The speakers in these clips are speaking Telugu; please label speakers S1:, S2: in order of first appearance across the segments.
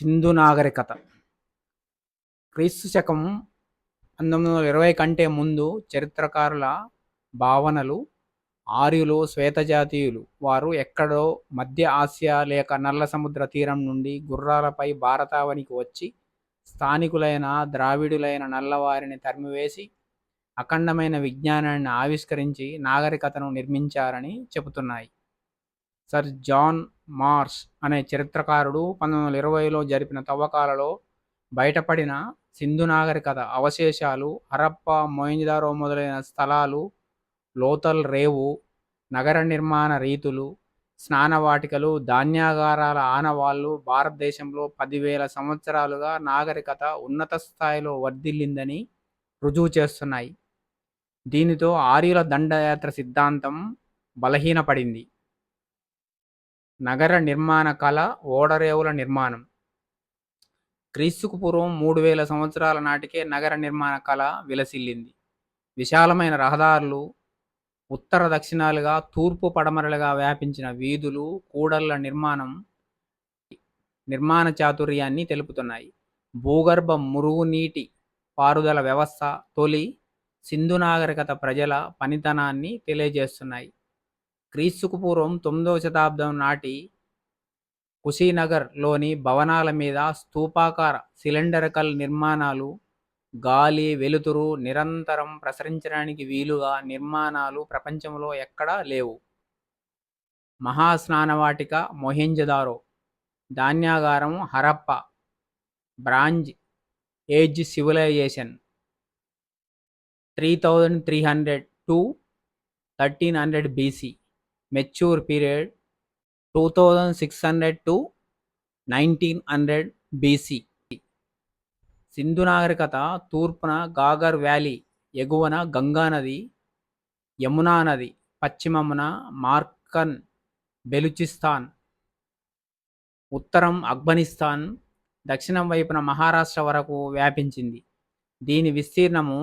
S1: సింధు నాగరికత. క్రీస్తు శకం పంతొమ్మిది వందల ఇరవై కంటే ముందు చరిత్రకారుల భావనలు ఆర్యులు శ్వేతజాతీయులు. వారు ఎక్కడో మధ్య ఆసియా లేక నల్ల సముద్ర తీరం నుండి గుర్రాలపై భారతావనికి వచ్చి స్థానికులైన ద్రావిడులైన నల్లవారిని తరిమివేసి అఖండమైన విజ్ఞానాన్ని ఆవిష్కరించి నాగరికతను నిర్మించారని చెబుతున్నాయి. సర్ జాన్ మార్స్ అనే చరిత్రకారుడు పంతొమ్మిది వందల ఇరవైలో జరిపిన తవ్వకాలలో బయటపడిన సింధు నాగరికత అవశేషాలు హరప్ప మొయింజదారో మొదలైన స్థలాలు లోతల్ రేవు నగర నిర్మాణ రీతులు స్నానవాటికలు ధాన్యాగారాల ఆనవాళ్ళు భారతదేశంలో పదివేల సంవత్సరాలుగా నాగరికత ఉన్నత స్థాయిలో వర్ధిల్లిందని రుజువు చేస్తున్నాయి. దీనితో ఆర్యుల దండయాత్ర సిద్ధాంతం బలహీనపడింది. నగర నిర్మాణ కళ ఓడరేవుల నిర్మాణం. క్రీస్తుకు పూర్వం మూడు వేల సంవత్సరాల నాటికే నగర నిర్మాణ కళ విలసిల్లింది. విశాలమైన రహదారులు ఉత్తర దక్షిణాలుగా తూర్పు పడమరలుగా వ్యాపించిన వీధులు కూడళ్ళ నిర్మాణం నిర్మాణ చాతుర్యాన్ని తెలుపుతున్నాయి. భూగర్భ మురుగునీటి పారుదల వ్యవస్థ తొలి సింధు నాగరికత ప్రజల పనితనాన్ని తెలియజేస్తున్నాయి. క్రీస్తుకు పూర్వం తొమ్మిదవ శతాబ్దం నాటి కుషీనగర్లోని భవనాల మీద స్థూపాకార సిలిండరికల్ నిర్మాణాలు గాలి వెలుతురు నిరంతరం ప్రసరించడానికి వీలుగా నిర్మాణాలు ప్రపంచంలో ఎక్కడా లేవు. మహాస్నానవాటిక Mohenjodaro ధాన్యాగారం Harappa bronze age civilization three thousand three hundred to thirteen hundred BC. Mature period two thousand six hundred to nineteen hundred BC. Sindhu నాగరికత తూర్పున గాగర్ వ్యాలీ ఎగువన గంగా నది యమునా నది పశ్చిమమున మార్కన్ బెలుచిస్తాన్ ఉత్తరం ఆఫ్ఘనిస్తాన్ దక్షిణం వైపున మహారాష్ట్ర వరకు వ్యాపించింది. దీని విస్తీర్ణము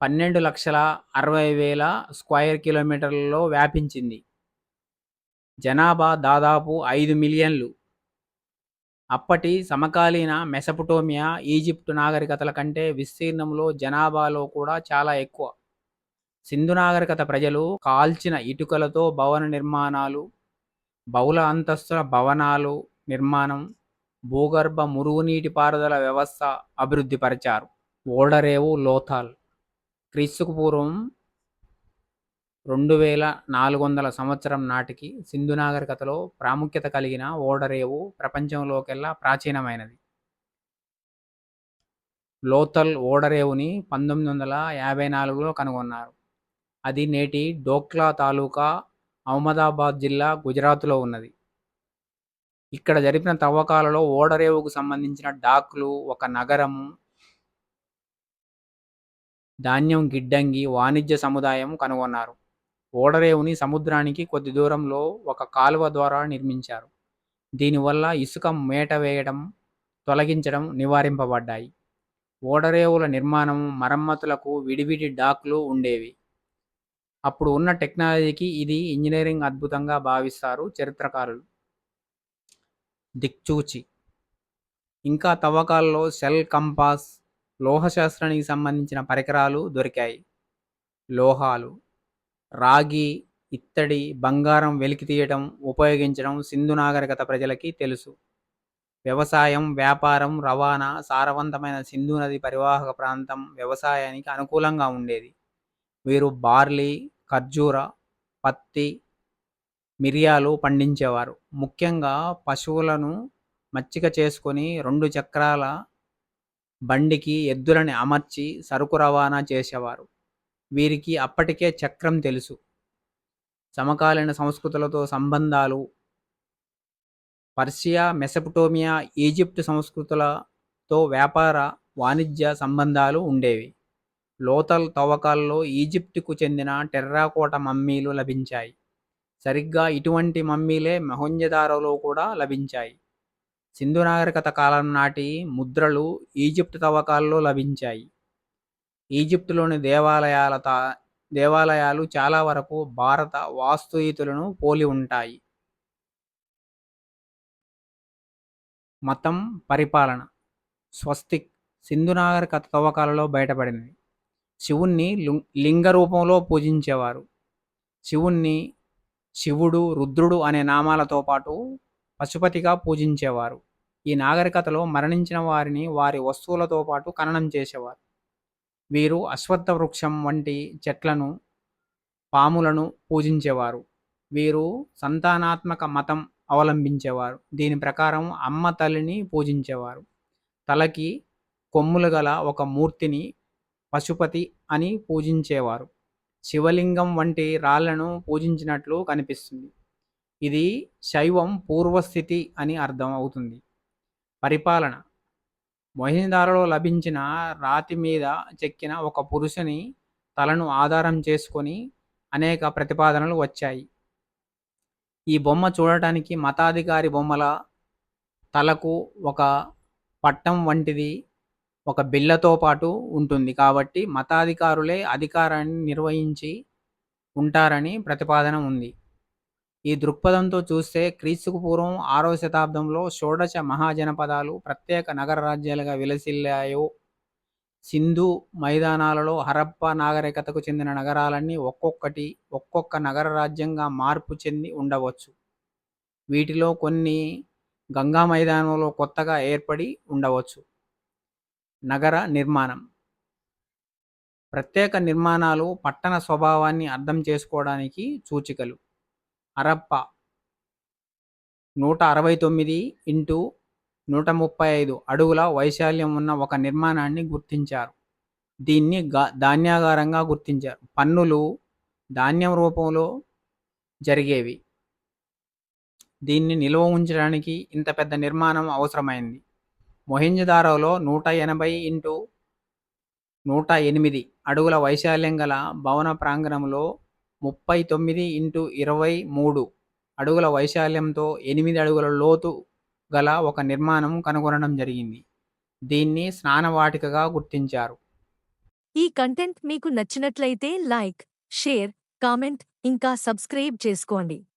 S1: పన్నెండు లక్షల అరవై వేల స్క్వైర్ కిలోమీటర్లలో వ్యాపించింది. జనాభా దాదాపు ఐదు మిలియన్లు. అప్పటి సమకాలీన మెసపుటోమియా ఈజిప్టు నాగరికతల కంటే విస్తీర్ణంలో జనాభాలో కూడా చాలా ఎక్కువ. సింధు నాగరికత ప్రజలు కాల్చిన ఇటుకలతో భవన నిర్మాణాలు బహుళ అంతస్తుల భవనాలు నిర్మాణం భూగర్భ మురుగునీటి పారుదల వ్యవస్థ అభివృద్ధి పరిచారు. ఓడరేవు లోథాల్. క్రీస్తుకు పూర్వం రెండు వేల నాలుగు వందల సంవత్సరం నాటికి సింధు నాగరికతలో ప్రాముఖ్యత కలిగిన ఓడరేవు ప్రపంచంలోకెల్లా ప్రాచీనమైనది. లోతల్ ఓడరేవుని పంతొమ్మిది వందల యాభై నాలుగులో కనుగొన్నారు. అది నేటి డోక్లా తాలూకా అహ్మదాబాద్ జిల్లా గుజరాత్లో ఉన్నది. ఇక్కడ జరిపిన తవ్వకాలలో ఓడరేవుకు సంబంధించిన డాక్లు ఒక నగరము ధాన్యం గిడ్డంగి వాణిజ్య సముదాయం కనుగొన్నారు. ఓడరేవుని సముద్రానికి కొద్ది దూరంలో ఒక కాలువ ద్వారా నిర్మించారు. దీనివల్ల ఇసుక మేట వేయడం తొలగించడం నివారింపబడ్డాయి. ఓడరేవుల నిర్మాణం మరమ్మతులకు విడివిడి డాక్లు ఉండేవి. అప్పుడు ఉన్న టెక్నాలజీకి ఇది ఇంజనీరింగ్ అద్భుతంగా భావిస్తారు చరిత్రకారులు. దిక్చూచి. ఇంకా తవ్వకాల్లో సెల్ కంపాస్ లోహశాస్త్రానికి సంబంధించిన పరికరాలు దొరికాయి. లోహాలు. రాగి ఇత్తడి బంగారం వెలికి తీయటం ఉపయోగించడం సింధు నాగరికత ప్రజలకి తెలుసు. వ్యవసాయం వ్యాపారం రవాణా సారవంతమైన సింధు నది పరివాహక ప్రాంతం వ్యవసాయానికి అనుకూలంగా ఉండేది. వీరు బార్లీ ఖర్జూర పత్తి మిరియాలు పండించేవారు. ముఖ్యంగా పశువులను మచ్చిక చేసుకొని రెండు చక్రాల బండికి ఎద్దులని అమర్చి సరుకు రవాణా చేసేవారు. వీరికి అప్పటికే చక్రం తెలుసు. సమకాలీన సంస్కృతులతో సంబంధాలు పర్షియా మెసపటోమియా ఈజిప్ట్ సంస్కృతులతో వ్యాపార వాణిజ్య సంబంధాలు ఉండేవి. లోతల్ తవ్వకాల్లో ఈజిప్టుకు చెందిన టెర్రాకోట మమ్మీలు లభించాయి. సరిగ్గా ఇటువంటి మమ్మీలే మొహంజదారోలో కూడా లభించాయి. సింధు నాగరికత కాలం నాటి ముద్రలు ఈజిప్ట్ తవ్వకాల్లో లభించాయి. ఈజిప్టులోని దేవాలయాల దేవాలయాలు చాలా వరకు భారత వాస్తుయితులను పోలి ఉంటాయి. మతం పరిపాలన. స్వస్తిక్ సింధు నాగరికత తవ్వకాలలో బయటపడింది. శివుణ్ణి లింగ రూపంలో పూజించేవారు. శివుణ్ణి శివుడు రుద్రుడు అనే నామాలతో పాటు పశుపతిగా పూజించేవారు. ఈ నాగరికతలో మరణించిన వారిని వారి వస్తువులతో పాటు ఖననం చేసేవారు. వీరు అశ్వత్థ వృక్షం వంటి చెట్లను పాములను పూజించేవారు. వీరు సంతానాత్మక మతం అవలంబించేవారు. దీని ప్రకారం అమ్మ తల్లిని పూజించేవారు. తలకి కొమ్ములు గల ఒక మూర్తిని పశుపతి అని పూజించేవారు. శివలింగం వంటి రాళ్ళను పూజించినట్లు కనిపిస్తుంది. ఇది శైవం పూర్వస్థితి అని అర్థం అవుతుంది. పరిపాలన. మొహిందారలో లభించిన రాతి మీద చెక్కిన ఒక పురుషుని తలను ఆధారం చేసుకొని అనేక ప్రతిపాదనలు వచ్చాయి. ఈ బొమ్మ చూడటానికి మతాధికారి బొమ్మల తలకు ఒక పట్టం వంటిది ఒక బిల్లతో పాటు ఉంటుంది. కాబట్టి మతాధికారులే అధికారాన్ని నిర్వహించి ఉంటారని ప్రతిపాదన ఉంది. ఈ దృక్పథంతో చూస్తే క్రీస్తుకు పూర్వం ఆరవ శతాబ్దంలో షోడశ మహాజనపదాలు ప్రత్యేక నగర రాజ్యాలుగా విలసిల్లాయో. సింధు మైదానాలలో హరప్ప నాగరికతకు చెందిన నగరాలన్నీ ఒక్కొక్కటి ఒక్కొక్క నగర రాజ్యంగా మార్పు చెంది ఉండవచ్చు. వీటిలో కొన్ని గంగా మైదానంలో కొత్తగా ఏర్పడి ఉండవచ్చు. నగర నిర్మాణం. ప్రత్యేక నిర్మాణాలు పట్టణ స్వభావాన్ని అర్థం చేసుకోవడానికి సూచికలు. అరప్ప. నూట అరవై తొమ్మిది ఇంటూ నూట ముప్పై ఐదు అడుగుల వైశాల్యం ఉన్న ఒక నిర్మాణాన్ని గుర్తించారు. దీన్ని గా ధాన్యాగారంగా గుర్తించారు. పన్నులు ధాన్యం రూపంలో జరిగేవి. దీన్ని నిల్వ ఉంచడానికి ఇంత పెద్ద నిర్మాణం అవసరమైంది. మొహెంజదారోలో నూట ఎనభై ఇంటూ నూట ఎనిమిది అడుగుల వైశాల్యం గల భవన ప్రాంగణంలో ముప్పై తొమ్మిది ఇంటూ ఇరవై మూడు అడుగుల వైశాల్యంతో ఎనిమిది అడుగుల లోతు గల ఒక నిర్మాణం కనుగొనడం జరిగింది. దీన్ని స్నానవాటికగా గుర్తించారు.
S2: ఈ కంటెంట్ మీకు నచ్చినట్లయితే లైక్ షేర్ కామెంట్ ఇంకా సబ్స్క్రైబ్ చేసుకోండి.